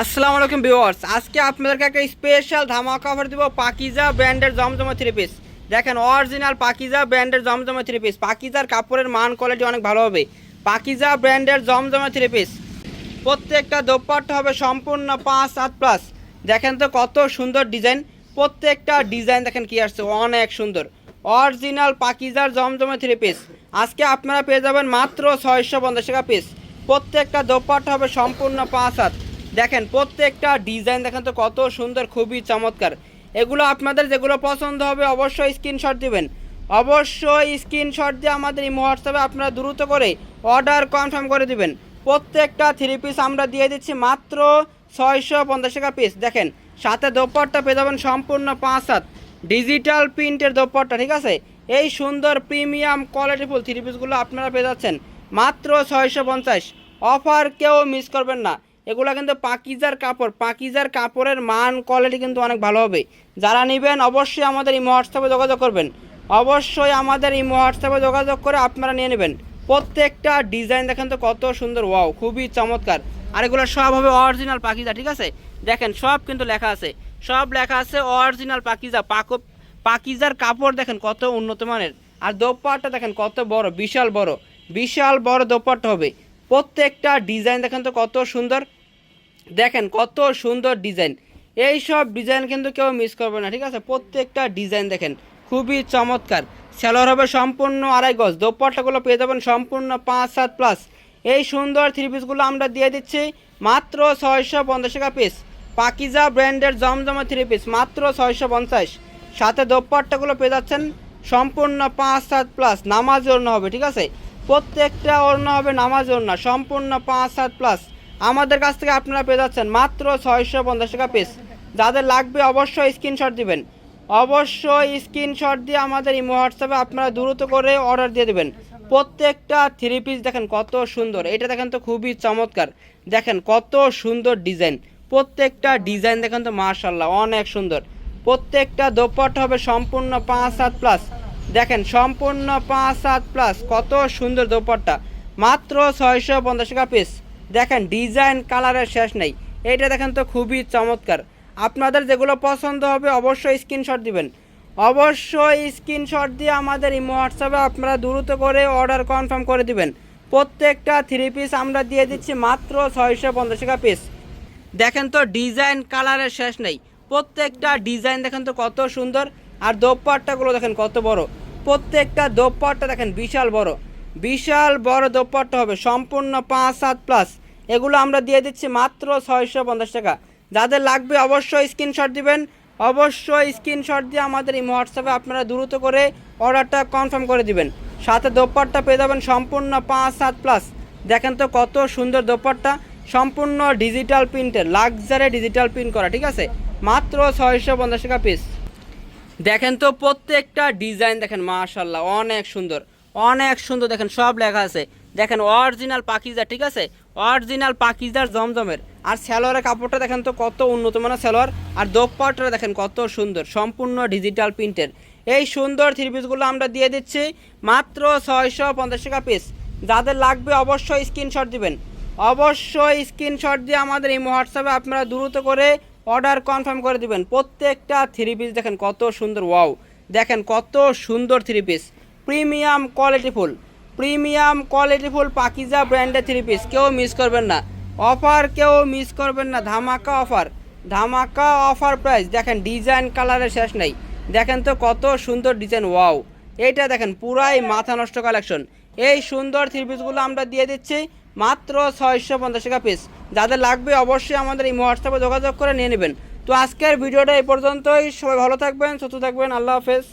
আসসালামু আলাইকুম ভিউয়ার্স। আজকে আপনাদেরকে একটা স্পেশাল ধামাকা অফার দিব পাকিজা ব্র্যান্ডের জমজমা থ্রি পিস দেখেন অরিজিনাল পাকিজা ব্র্যান্ডের জমজমা থ্রি পিস পাকিজার কাপড়ের মান কোয়ালিটি অনেক ভালো হবে। পাকিজা ব্র্যান্ডের জমজমা থ্রি পিস প্রত্যেকটা দোপাট্টা হবে সম্পূর্ণ পাঁচ সাত প্লাস দেখেন তো কত সুন্দর ডিজাইন প্রত্যেকটা ডিজাইন দেখেন কি আসছে, অনেক সুন্দর। অরিজিনাল পাকিজার জমজমা থ্রি পিস আজকে আপনারা পেয়ে যাবেন মাত্র ছয়শো পঞ্চাশ টাকা পিস প্রত্যেকটা দোপাট্টা হবে সম্পূর্ণ পাঁচ হাত। দেখেন, প্রত্যেকটা ডিজাইন দেখেন তো কত সুন্দর, খুবই চমৎকার। এগুলো আপনাদের যেগুলো পছন্দ হবে অবশ্যই স্ক্রিনশট দিবেন। অবশ্যই স্ক্রিনশট দিয়ে আমাদের এই হোয়াটসঅ্যাপে আপনারা দ্রুত করে অর্ডার কনফার্ম করে দিবেন। প্রত্যেকটা থ্রি পিস আমরা দিয়ে দিচ্ছি মাত্র ছয়শো পঞ্চাশ টাকা পিস দেখেন, সাথে দোপাট্টা পেয়ে যাবেন সম্পূর্ণ পাঁচ সাত ডিজিটাল প্রিন্টের দোপাট্টা, ঠিক আছে? এই সুন্দর প্রিমিয়াম কোয়ালিটিফুল থ্রি পিসগুলো আপনারা পেয়ে যাচ্ছেন মাত্র ছয়শো পঞ্চাশ। অফার কেউ মিস করবেন না। এগুলো কিন্তু পাকিজার কাপড়। পাকিজার কাপড়ের মান কোয়ালিটি কিন্তু অনেক ভালো হবে। যারা নেবেন অবশ্যই আমাদের এই হোয়াটসঅ্যাপে যোগাযোগ করবেন। অবশ্যই আমাদের এই হোয়াটসঅ্যাপে যোগাযোগ করে আপনারা নিয়ে নেবেন। প্রত্যেকটা ডিজাইন দেখেন তো কত সুন্দর ওয়াও খুবই চমৎকার। আর এগুলো সব হবে অরিজিনাল পাকিজা, ঠিক আছে? দেখেন, সব কিন্তু লেখা আছে। সব লেখা আছে অরিজিনাল পাকিজা। পাকো, পাকিজার কাপড় দেখেন কত উন্নত মানের। আর দোপাট্টা দেখেন কত বড়, বিশাল বড়। বিশাল বড় দোপাট্টা হবে। প্রত্যেকটা ডিজাইন দেখেন তো কত সুন্দর। দেখেন কত সুন্দর ডিজাইন। এই সব ডিজাইন কিন্তু কেউ মিস করবে না, ঠিক আছে? প্রত্যেকটা ডিজাইন দেখেন, খুবই চমৎকার। সেলোয়ার হবে সম্পূর্ণ আড়াই গজ, দোপাট্টাগুলো পেয়ে যাবেন সম্পূর্ণ পাঁচ, সাত প্লাস এই সুন্দর থ্রি পিসগুলো আমরা দিয়ে দিচ্ছি, মাত্র ছয়শো পঞ্চাশ টাকা পিস পাকিজা ব্র্যান্ডের জমজমা থ্রি পিস মাত্র ছয়শো পঞ্চাশ। সাথে দোপাট্টাগুলো পেয়ে যাচ্ছেন সম্পূর্ণ পাঁচ, সাত প্লাস নামাজ ওড়না হবে, ঠিক আছে? প্রত্যেকটা ওড়না হবে নামাজ ওড়না, সম্পূর্ণ পাঁচ সাত প্লাস আমাদের কাছ থেকে আপনারা পেয়ে যাচ্ছেন মাত্র ছয়শো পঞ্চাশ টাকা পিস যাদের লাগবে অবশ্যই স্ক্রিনশট দিবেন। অবশ্যই স্ক্রিনশট দিয়ে আমাদের এই হোয়াটসঅ্যাপে আপনারা দ্রুত করে অর্ডার দিয়ে দেবেন। প্রত্যেকটা থ্রি পিস দেখেন কত সুন্দর। এটা দেখেন তো খুবই চমৎকার। দেখেন কত সুন্দর ডিজাইন প্রত্যেকটা ডিজাইন দেখেন তো মার্শাল্লাহ অনেক সুন্দর। প্রত্যেকটা দোপাট হবে সম্পূর্ণ পাঁচ সাত প্লাস দেখেন, সম্পূর্ণ পাঁচ সাত প্লাস কত সুন্দর দোপাট্টা। মাত্র ছয়শো পঞ্চাশ টাকা পিস দেখেন ডিজাইন কালারের শেষ নেই। এইটা দেখেন তো খুবই চমৎকার। আপনাদের যেগুলো পছন্দ হবে অবশ্যই স্ক্রিনশট দিবেন। অবশ্যই স্ক্রিনশট দিয়ে আমাদের এই হোয়াটসঅ্যাপে আপনারা দ্রুত করে অর্ডার কনফার্ম করে দিবেন। প্রত্যেকটা থ্রি পিস আমরা দিয়ে দিচ্ছি মাত্র ছয়শো পঞ্চাশ টাকা পিস দেখেন তো ডিজাইন কালারের শেষ নেই। প্রত্যেকটা ডিজাইন দেখেন তো কত সুন্দর। আর দোপাট্টাগুলো দেখেন কত বড়। প্রত্যেকটা দোপাট্টা দেখেন, বিশাল বড়। বিশাল বড় দোপাট্টা হবে, সম্পূর্ণ পাঁচ সাত প্লাস এগুলো আমরা দিয়ে দিচ্ছি মাত্র ছয়শো পঞ্চাশ টাকা। যাদের লাগবে অবশ্যই স্ক্রিনশট দিবেন। অবশ্যই স্ক্রিনশট দিয়ে আমাদের এই হোয়াটসঅ্যাপে আপনারা দ্রুত করে অর্ডারটা কনফার্ম করে দিবেন। সাথে দোপাট্টা পেয়ে যাবেন সম্পূর্ণ পাঁচ সাত প্লাস দেখেন তো কত সুন্দর দোপাট্টা। সম্পূর্ণ ডিজিটাল প্রিন্টের লাক্সারি ডিজিটাল প্রিন্ট করা, ঠিক আছে? মাত্র ছয়শো পঞ্চাশ টাকা পিস দেখেন তো প্রত্যেকটা ডিজাইন দেখেন মাশাল্লাহ অনেক সুন্দর অনেক সুন্দর দেখেন, সব লেখা আছে। দেখেন অরিজিনাল পাকিজা, ঠিক আছে? অরিজিনাল পাকিজার জমজমের। আর স্যালোয়ারের কাপড়টা দেখেন তো কত উন্নত মানের স্যালোয়ার আর দোপাট্টা দেখেন কত সুন্দর, সম্পূর্ণ ডিজিটাল প্রিন্টের এই সুন্দর থ্রি পিসগুলো আমরা দিয়ে দিচ্ছি মাত্র ছয়শো পঞ্চাশ টাকা পিস যাদের লাগবে অবশ্যই স্ক্রিনশট দিবেন। অবশ্যই স্ক্রিনশট দিয়ে আমাদের এই হোয়াটসঅ্যাপে আপনারা দ্রুত করে অর্ডার কনফার্ম করে দিবেন। প্রত্যেকটা থ্রি পিস দেখেন কত সুন্দর, ওয়াও। দেখেন কত সুন্দর থ্রি পিস প্রিমিয়াম কোয়ালিটিফুল প্রিমিয়াম কোয়ালিটিফুল পাকিজা ব্র্যান্ডের থ্রি পিস কেউ মিস করবেন না। অফার কেউ মিস করবেন না। ধামাকা অফার ধামাকা অফার প্রাইস দেখেন ডিজাইন কালারের শেষ নেই। দেখেন তো কত সুন্দর ডিজাইন ওয়াও। এইটা দেখেন পুরাই মাথা নষ্ট কালেকশন এই সুন্দর থ্রি পিসগুলো আমরা দিয়ে দিচ্ছি। মাত্র ছয়শো পঞ্চাশ টাকা পিস যাদের লাগবে অবশ্যই আমাদের এই হোয়াটসঅ্যাপে যোগাযোগ করে নিয়ে নেবেন। তো আজকের ভিডিওটা এই পর্যন্তই। সবাই ভালো থাকবেন, সুস্থ থাকবেন। আল্লাহ হাফেজ।